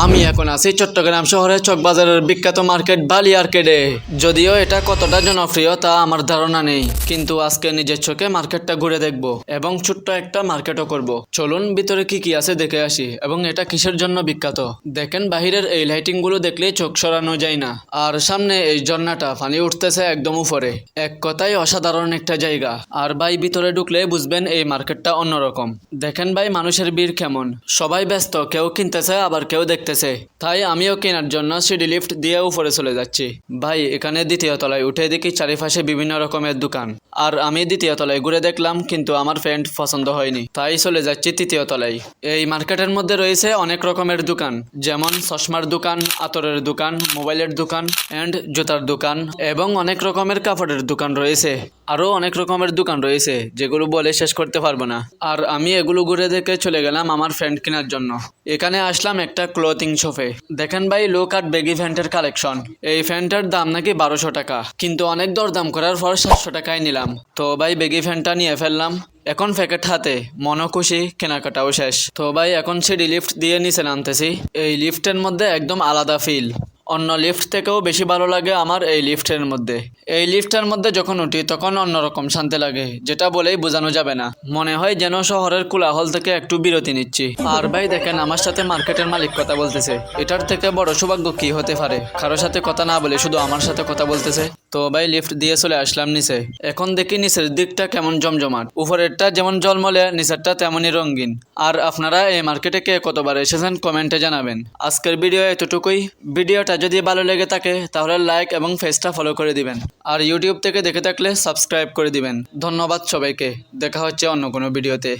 আমি এখন আছি চট্টগ্রাম শহরের চকবাজারের বিখ্যাত মার্কেট বালি আর্কেডে। যদিও এটা কতটা জনপ্রিয় তা আমার ধারণা নেই, কিন্তু আজকে নিজের চোখে মার্কেটটা ঘুরে দেখব এবং ছোট্ট একটা মার্কেটও করব। চলুন ভিতরে কি কি আছে দেখে আসি, এবং এটা কিসের জন্য বিখ্যাত? দেখেন বাহিরের এই লাইটিংগুলো দেখলে চোখ সরানো যায় না, আর সামনে এই ঝর্ণাটা পানি উঠতেছে একদম উপরে। এক কথায় অসাধারণ একটা জায়গা, আর ভাই ভিতরে ঢুকলে বুঝবেন এই মার্কেটটা অন্যরকম। দেখেন ভাই মানুষের ভিড় কেমন, সবাই ব্যস্ত, কেউ কিনতেছে, আবার কেউ দেখতেছে। তাই আমিও কেনার জন্য সিডি লিফট দিয়ে উপরে চলে যাচ্ছি। ভাই, এখানে দ্বিতীয় তলায় উঠে দেখি চারিপাশে বিভিন্ন রকমের দোকান। আর আমি দ্বিতীয় তলায় ঘুরে দেখলাম, কিন্তু আমার ফ্রেন্ড পছন্দ হয়নি। তাই চলে যাচ্ছি তৃতীয় তলায়। এই মার্কেটের মধ্যে রয়েছে অনেক রকমের দোকান, যেমন চশমার দোকান, আতরের দোকান, মোবাইলের দোকান অ্যান্ড জুতার দোকান, এবং অনেক রকমের কাপড়ের দোকান রয়েছে। আরও অনেক রকমের দোকান রয়েছে, যেগুলো বলে শেষ করতে পারব না। আর আমি এগুলো ঘুরে দেখে চলে গেলাম আমার ফ্রেন্ড কেনার জন্য। এখানে আসলাম একটা ক্লোথিং শপে দেখেন ভাই লো কাট বেগি ফ্যান্টের কালেকশন এই ফ্যান্টের দাম নাকি বারোশো টাকা, কিন্তু অনেক দরদাম করার পর সাতশো টাকায় নিলাম। তো ভাই, বেগি ফ্যানটা নিয়ে ফেললাম। এখন প্যাকেট হাতে মনো খুশি, কেনাকাটাও শেষ। তো ভাই, এখন সেটি লিফট দিয়ে নিচে নামতেছি। এই লিফটের মধ্যে একদম আলাদা ফিল অন্য লিফট থেকেও বেশি ভালো লাগে আমার এই লিফটের মধ্যে। এই লিফটের মধ্যে যখন উঠি, তখন অন্যরকম শান্তি লাগে, যেটা বলেই বোঝানো যাবে না। মনে হয় যেন শহরের কোলাহল থেকে একটু বিরতি নিচ্ছি। আর ভাই, দেখেন আমার সাথে মার্কেটের মালিক কথা বলতেছে। এটার থেকে বড় সৌভাগ্য কি হতে পারে? কারোর সাথে কথা না বলে শুধু আমার সাথে কথা বলতেছে? তো ভাই লিফট দিয়ে চলে আসলাম নিচে। এখন দেখি নিচের দিকটা কেমন জমজমাট। উপরেরটা যেমন জলমলে, নিচেরটা তেমনই রঙিন। আর আপনারা এই মার্কেটে কে কতবার এসেছেন কমেন্টে জানাবেন। আজকের ভিডিও এতটুকুই। ভিডিওটা যদি ভালো লেগে থাকে, তাহলে লাইক এবং ফেসটা ফলো করে দিবেন। আর ইউটিউব থেকে দেখে থাকলে সাবস্ক্রাইব করে দিবেন। ধন্যবাদ সবাইকে। দেখা হচ্ছে অন্য কোনো ভিডিওতে